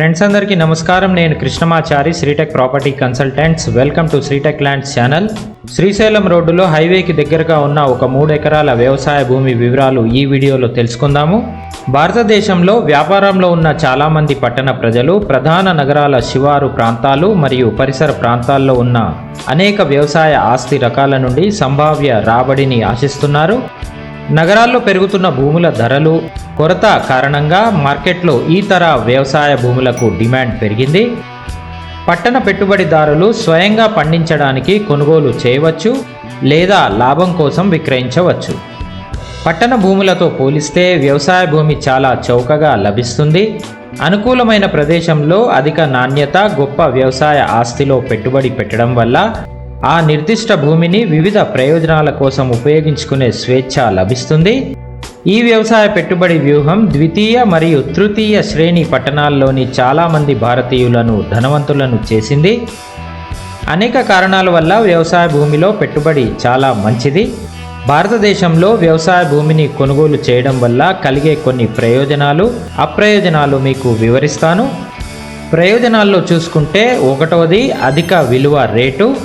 Friends అందరికీ నమస్కారం. నేను Krishnamachari Sritech property consultants welcome to Sritech lands channel Srisailam రోడ్డులో హైవేకి దగ్గరగా ఉన్న ఒక మూడు ఎకరాల వ్యవసాయ భూమి వివరాలు ఈ వీడియోలో తెలుసుకుందాము. భారతదేశంలో వ్యాపారంలో ఉన్న చాలామంది పట్టణ ప్రజలు ప్రధాన నగరాల శివారు ప్రాంతాలు మరియు పరిసర ప్రాంతాల్లో ఉన్న అనేక వ్యవసాయ ఆస్తి రకాల నుండి సంభావ్య రాబడిని ఆశిస్తున్నారు. నగరాల్లో పెరుగుతున్న భూముల ధరలు కొరత కారణంగా మార్కెట్లో ఈ తర వ్యవసాయ భూములకు డిమాండ్ పెరిగింది. పట్టణ పెట్టుబడిదారులు స్వయంగా పండించడానికి కొనుగోలు చేయవచ్చు లేదా లాభం కోసం విక్రయించవచ్చు. పట్టణ భూములతో పోలిస్తే వ్యవసాయ భూమి చాలా చౌకగా లభిస్తుంది. అనుకూలమైన ప్రదేశంలో అధిక నాణ్యత గొప్ప వ్యవసాయ ఆస్తిలో పెట్టుబడి పెట్టడం వల్ల ఆ నిర్దిష్ట భూమిని వివిధ ప్రయోజనాల కోసం ఉపయోగించుకునే స్వేచ్ఛ లభిస్తుంది. ఈ వ్యవసాయ పెట్టుబడి వ్యూహం ద్వితీయ మరియు తృతీయ శ్రేణి పట్టణాల్లోని చాలామంది భారతీయులను ధనవంతులను చేసింది. అనేక కారణాల వల్ల వ్యవసాయ భూమిలో పెట్టుబడి చాలా మంచిది. భారతదేశంలో వ్యవసాయ భూమిని కొనుగోలు చేయడం వల్ల కలిగే కొన్ని ప్రయోజనాలు అప్రయోజనాలు మీకు వివరిస్తాను. ప్రయోజనాల్లో చూసుకుంటే ఒకటవది అధిక విలువ రేటు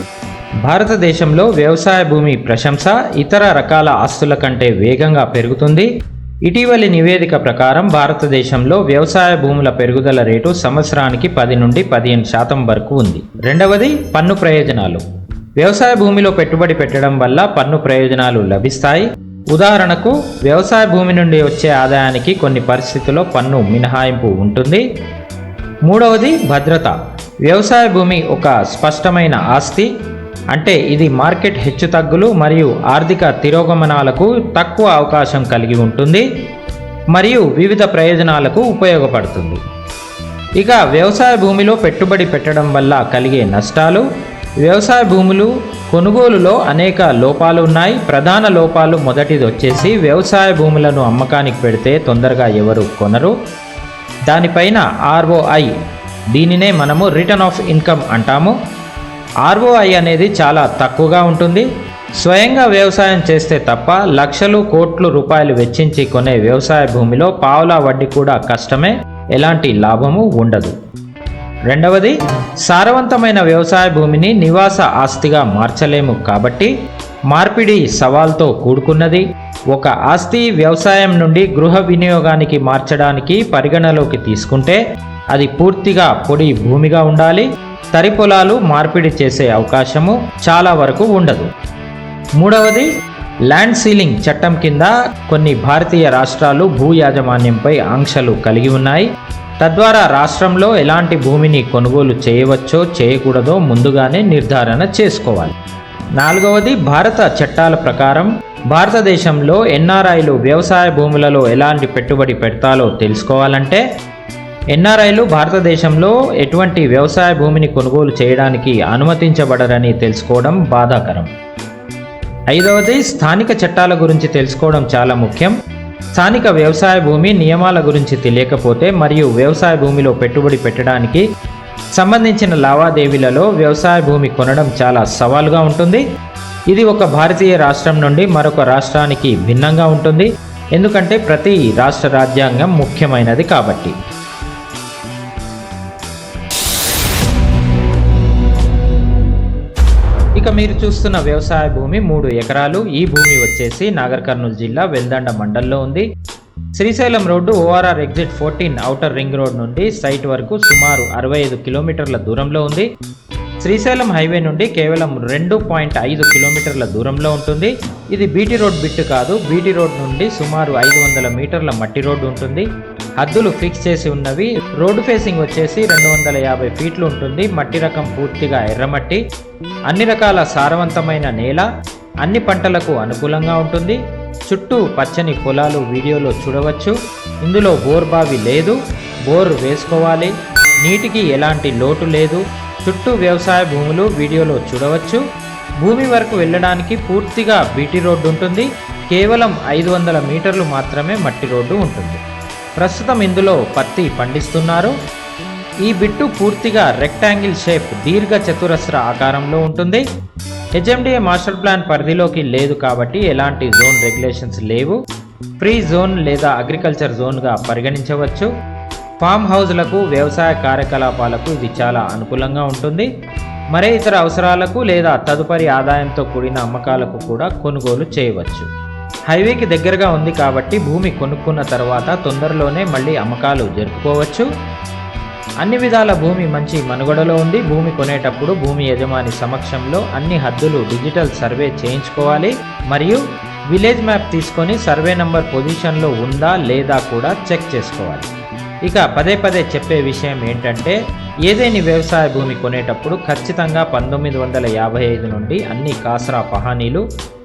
భారతదేశంలో వ్యవసాయ భూమి ప్రశంస ఇతర రకాల ఆస్తుల కంటే వేగంగా పెరుగుతుంది. ఇటీవలి నివేదిక ప్రకారం భారతదేశంలో వ్యవసాయ భూముల పెరుగుదల రేటు సంవత్సరానికి పది నుండి పదిహేను శాతం వరకు ఉంది. రెండవది పన్ను ప్రయోజనాలు. వ్యవసాయ భూమిలో పెట్టుబడి పెట్టడం వల్ల పన్ను ప్రయోజనాలు లభిస్తాయి. ఉదాహరణకు వ్యవసాయ భూమి నుండి వచ్చే ఆదాయానికి కొన్ని పరిస్థితుల్లో పన్ను మినహాయింపు ఉంటుంది. మూడవది భద్రత. వ్యవసాయ భూమి ఒక స్పష్టమైన ఆస్తి. అంటే ఇది మార్కెట్ హెచ్చుతగ్గులు మరియు ఆర్థిక తిరోగమనాలకు తక్కువ అవకాశం కలిగి ఉంటుంది మరియు వివిధ ప్రయోజనాలకు ఉపయోగపడుతుంది. ఇక వ్యవసాయ భూమిలో పెట్టుబడి పెట్టడం వల్ల కలిగే నష్టాలు వ్యవసాయ భూములు కొనుగోలులో అనేక లోపాలు ఉన్నాయి. ప్రధాన లోపాలు మొదటిది వచ్చేసి వ్యవసాయ భూములను అమ్మకానికి పెడితే తొందరగా ఎవరు కొనరు. దానిపైన ఆర్ఓఐ దీనినే మనము రిటర్న్ ఆఫ్ ఇన్కమ్ అంటాము. ఆర్ఓఐ అనేది చాలా తక్కువగా ఉంటుంది. స్వయంగా వ్యవసాయం చేస్తే తప్ప లక్షలు కోట్లు రూపాయలు వెచ్చించి కొనే వ్యవసాయ భూమిలో పావులా వడ్డీ కూడా కష్టమే ఎలాంటి లాభము ఉండదు. రెండవది సారవంతమైన వ్యవసాయ భూమిని నివాస ఆస్తిగా మార్చలేము కాబట్టి మార్పిడి సవాల్తో కూడుకున్నది. ఒక ఆస్తి వ్యవసాయం నుండి గృహ వినియోగానికి మార్చడానికి పరిగణలోకి తీసుకుంటే అది పూర్తిగా పొడి భూమిగా ఉండాలి. తరి పొలాలు మార్పిడి చేసే అవకాశము చాలా వరకు ఉండదు. మూడవది ల్యాండ్ సీలింగ్ చట్టం కింద కొన్ని భారతీయ రాష్ట్రాలు భూ యాజమాన్యంపై ఆంక్షలు కలిగి ఉన్నాయి. తద్వారా రాష్ట్రంలో ఎలాంటి భూమిని కొనుగోలు చేయవచ్చో చేయకూడదో ముందుగానే నిర్ధారణ చేసుకోవాలి. నాలుగవది భారత చట్టాల ప్రకారం భారతదేశంలో ఎన్ఆర్ఐలు వ్యవసాయ భూములలో ఎలాంటి పెట్టుబడి పెడతాలో తెలుసుకోవాలంటే ఎన్ఆర్ఐలు భారతదేశంలో ఎటువంటి వ్యవసాయ భూమిని కొనుగోలు చేయడానికి అనుమతించబడరని తెలుసుకోవడం బాధాకరం. ఐదవది స్థానిక చట్టాల గురించి తెలుసుకోవడం చాలా ముఖ్యం. స్థానిక వ్యవసాయ భూమి నియమాల గురించి తెలియకపోతే మరియు వ్యవసాయ భూమిలో పెట్టుబడి పెట్టడానికి సంబంధించిన లావాదేవీలలో వ్యవసాయ భూమి కొనడం చాలా సవాలుగా ఉంటుంది. ఇది ఒక భారతీయ రాష్ట్రం నుండి మరొక రాష్ట్రానికి భిన్నంగా ఉంటుంది. ఎందుకంటే ప్రతి రాష్ట్ర రాజ్యాంగం ముఖ్యమైనది కాబట్టి. ఇక మీరు చూస్తున్న వ్యవసాయ భూమి మూడు ఎకరాలు. ఈ భూమి వచ్చేసి నాగర్ కర్నూలు జిల్లా వెల్దండ మండల్లో ఉంది. Srisailam road ORR exit fourteen outer ring road నుండి సైట్ వరకు సుమారు అరవై ఐదు కిలోమీటర్ల దూరంలో ఉంది. శ్రీశైలం హైవే నుండి కేవలం రెండు పాయింట్ ఐదు కిలోమీటర్ల దూరంలో ఉంటుంది. ఇది బీటీ రోడ్ బిట్టు కాదు. బీటీ రోడ్ నుండి సుమారు ఐదు వందల మీటర్ల మట్టి రోడ్డు ఉంటుంది. హద్దులు ఫిక్స్ చేసి ఉన్నవి. రోడ్డు ఫేసింగ్ వచ్చేసి రెండు వందల యాభై ఫీట్లు ఉంటుంది. మట్టి రకం పూర్తిగా ఎర్రమట్టి. అన్ని రకాల సారవంతమైన నేల. అన్ని పంటలకు అనుకూలంగా ఉంటుంది. చుట్టూ పచ్చని పొలాలు వీడియోలో చూడవచ్చు. ఇందులో బోర్ బావి లేదు. బోర్ వేసుకోవాలి. నీటికి ఎలాంటి లోటు లేదు. చుట్టూ వ్యవసాయ భూములు వీడియోలో చూడవచ్చు. భూమి వరకు వెళ్ళడానికి పూర్తిగా బీటీ రోడ్డు ఉంటుంది. కేవలం ఐదు వందల మీటర్లు మాత్రమే మట్టి రోడ్డు ఉంటుంది. ప్రస్తుతం ఇందులో పత్తి పండిస్తున్నారు. ఈ బిట్టు పూర్తిగా రెక్టాంగిల్ షేప్ దీర్ఘ చతురస్ర ఆకారంలో ఉంటుంది. హెచ్ఎండిఏ మాస్టర్ ప్లాన్ పరిధిలోకి లేదు కాబట్టి ఎలాంటి జోన్ రెగ్యులేషన్స్ లేవు. ఫ్రీ జోన్ లేదా అగ్రికల్చర్ జోన్గా పరిగణించవచ్చు. ఫామ్ హౌజ్లకు వ్యవసాయ కార్యకలాపాలకు ఇది చాలా అనుకూలంగా ఉంటుంది. మరే ఇతర అవసరాలకు లేదా తదుపరి ఆదాయంతో కూడిన అమ్మకాలకు కూడా కొనుగోలు చేయవచ్చు. హైవేకి దగ్గరగా ఉంది కాబట్టి భూమి కొనుక్కున్న తర్వాత తొందరలోనే మళ్ళీ అమ్మకాలు జరుపుకోవచ్చు. అన్ని విధాల భూమి మంచి మనుగడలో ఉంది. భూమి కొనేటప్పుడు భూమి యజమాని సమక్షంలో అన్ని హద్దులు డిజిటల్ సర్వే చేయించుకోవాలి. మరియు విలేజ్ మ్యాప్ తీసుకొని సర్వే నంబర్ పొజిషన్లో ఉందా లేదా కూడా చెక్ చేసుకోవాలి. ఇక పదే పదే చెప్పే విషయం ఏంటంటే ఏదేని వ్యవసాయ భూమి కొనేటప్పుడు ఖచ్చితంగా పంతొమ్మిది వందల యాభై ఐదు నుండి అన్ని కాసరా పహానీలు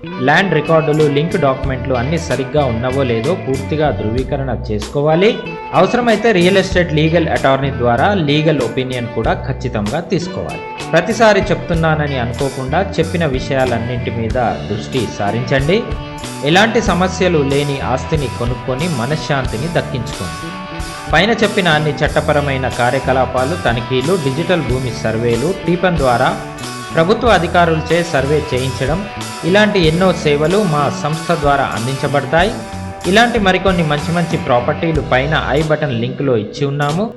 ల్యాండ్ రికార్డులు లింక్ డాక్యుమెంట్లు అన్ని సరిగ్గా ఉన్నవో లేదో పూర్తిగా ధృవీకరణ చేసుకోవాలి. అవసరమైతే రియల్ ఎస్టేట్ లీగల్ అటార్నీ ద్వారా లీగల్ ఒపీనియన్ కూడా ఖచ్చితంగా తీసుకోవాలి. ప్రతిసారి చెప్తున్నానని అనుకోకుండా చెప్పిన విషయాలన్నింటి మీద దృష్టి సారించండి. ఎలాంటి సమస్యలు లేని ఆస్తిని కొనుక్కొని మనశ్శాంతిని దక్కించుకోండి. పైన చెప్పిన అన్ని చట్టపరమైన కార్యకలాపాలు తనిఖీలు డిజిటల్ భూమి సర్వేలు టీపన్ ద్వారా ప్రభుత్వ అధికారులచే సర్వే చేయించడం ఇలాంటి ఎన్నో సేవలు మా సంస్థ ద్వారా అందించబడతాయి. ఇలాంటి మరికొన్ని మంచి మంచి ప్రాపర్టీలు పైన ఐ బటన్ లింకులో ఇచ్చి ఉన్నాము.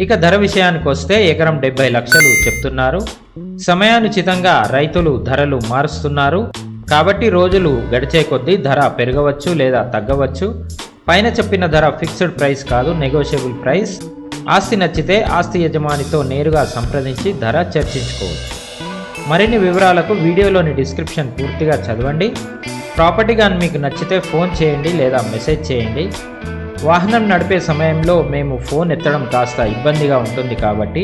ఇక ధర విషయానికి వస్తే ఎకరం డెబ్బై లక్షలు చెప్తున్నారు. సమయానుచితంగా రైతులు ధరలు మారుస్తున్నారు. కాబట్టి రోజులు గడిచే కొద్దీ ధర పెరగవచ్చు లేదా తగ్గవచ్చు. పైన చెప్పిన ధర ఫిక్స్డ్ ప్రైస్ కాదు నెగోషియబుల్ ప్రైస్. ఆస్తి నచ్చితే ఆస్తి యజమానితో నేరుగా సంప్రదించి ధర చర్చించుకోవచ్చు. మరిన్ని వివరాలకు వీడియోలోని డిస్క్రిప్షన్ పూర్తిగా చదవండి. ప్రాపర్టీ కానీ మీకు నచ్చితే ఫోన్ చేయండి లేదా మెసేజ్ చేయండి. వాహనం నడిపే సమయంలో మేము ఫోన్ ఎత్తడం కాస్త ఇబ్బందిగా ఉంటుంది కాబట్టి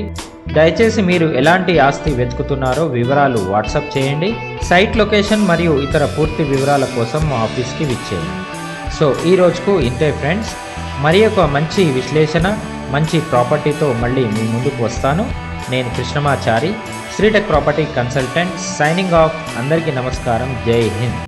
దయచేసి మీరు ఎలాంటి ఆస్తి వెతుకుతున్నారో వివరాలు వాట్సాప్ చేయండి. సైట్ లొకేషన్ మరియు ఇతర పూర్తి వివరాల కోసం మా ఆఫీస్కి విచ్చేయండి సో ఈ రోజుకు ఇంతే ఫ్రెండ్స్. మరి ఒక మంచి విశ్లేషణ మంచి ప్రాపర్టీతో మళ్ళీ మీ ముందుకు వస్తాను. నేను Krishnamachari Sritech property consultant signing off అందరికీ నమస్కారం జై హింద్